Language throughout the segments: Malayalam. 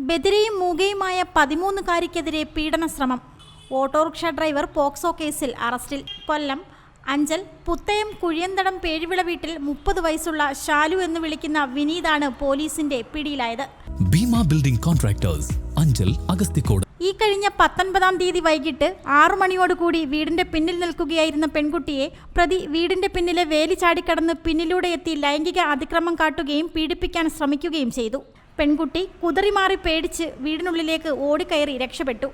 ബദിരയും മൂകയുമായ പതിമൂന്നുകാരിക്കെതിരെ പീഡന ശ്രമം ഓട്ടോറിക്ഷ ഡ്രൈവർ പോക്സോ കേസിൽ അറസ്റ്റിൽ. കൊല്ലം. അഞ്ചൽ. പുത്തയം കുഴിയന്തടം പേഴുവിള വീട്ടിൽ മുപ്പത് വയസ്സുള്ള ഷാലു എന്ന് വിളിക്കുന്ന വിനീതാണ് പോലീസിന്റെ പിടിയിലായത്. ഭീമ ബിൽഡിംഗ് കോൺട്രാക്ടേഴ്സ് അഞ്ചൽ അഗസ്തിക്കോട് ഈ കഴിഞ്ഞ പത്തൊൻപതാം തീയതി വൈകിട്ട് ആറു മണിയോടുകൂടി വീടിന്റെ പിന്നിൽ നിൽക്കുകയായിരുന്ന പെൺകുട്ടിയെ പ്രതി വീടിന്റെ പിന്നിലെ വേലി ചാടിക്കടന്ന് പിന്നിലൂടെ എത്തി ലൈംഗിക അതിക്രമം കാട്ടുകയും പീഡിപ്പിക്കാൻ ശ്രമിക്കുകയും ചെയ്തു. പെൺകുട്ടി കുതറിമാറി പേടിച്ച് വീടിനുള്ളിലേക്ക് ഓടിക്കയറി രക്ഷപ്പെട്ടു.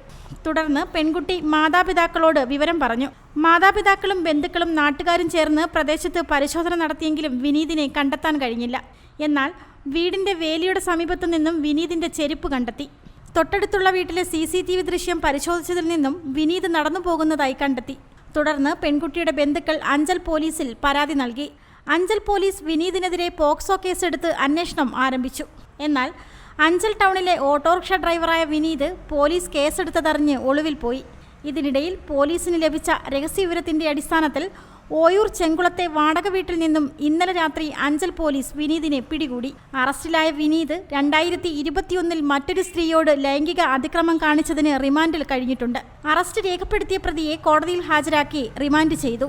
തുടർന്ന് പെൺകുട്ടി മാതാപിതാക്കളോട് വിവരം പറഞ്ഞു. മാതാപിതാക്കളും ബന്ധുക്കളും നാട്ടുകാരും ചേർന്ന് പ്രദേശത്ത് പരിശോധന നടത്തിയെങ്കിലും വിനീതിനെ കണ്ടെത്താൻ കഴിഞ്ഞില്ല. എന്നാൽ വീടിന്റെ വേലിയുടെ സമീപത്തു നിന്നും വിനീതിന്റെ ചെരുപ്പ് കണ്ടെത്തി. തൊട്ടടുത്തുള്ള വീട്ടിലെ സി സി ടി വി ദൃശ്യം പരിശോധിച്ചതിൽ നിന്നും വിനീത് നടന്നു പോകുന്നതായി കണ്ടെത്തി. തുടർന്ന് പെൺകുട്ടിയുടെ ബന്ധുക്കൾ അഞ്ചൽ പോലീസിൽ പരാതി നൽകി. അഞ്ചൽ പോലീസ് വിനീതിനെതിരെ പോക്സോ കേസെടുത്ത് അന്വേഷണം ആരംഭിച്ചു. എന്നാൽ അഞ്ചൽ ടൗണിലെ ഓട്ടോറിക്ഷ ഡ്രൈവറായ വിനീത് പോലീസ് കേസെടുത്തതറിഞ്ഞ് ഒളിവിൽ പോയി. ഇതിനിടയിൽ പോലീസിന് ലഭിച്ച രഹസ്യവിവരത്തിന്റെ അടിസ്ഥാനത്തിൽ ഓയൂർ ചെങ്കുളത്തെ വാടക വീട്ടിൽ നിന്നും ഇന്നലെ രാത്രി അഞ്ചൽ പോലീസ് വിനീതിനെ പിടികൂടി. അറസ്റ്റിലായ വിനീത് രണ്ടായിരത്തി ഇരുപത്തിയൊന്നിൽ മറ്റൊരു സ്ത്രീയോട് ലൈംഗിക അതിക്രമം കാണിച്ചതിന് റിമാൻഡിൽ കഴിഞ്ഞിട്ടുണ്ട്. അറസ്റ്റ് രേഖപ്പെടുത്തിയ പ്രതിയെ കോടതിയിൽ ഹാജരാക്കി റിമാൻഡ് ചെയ്തു.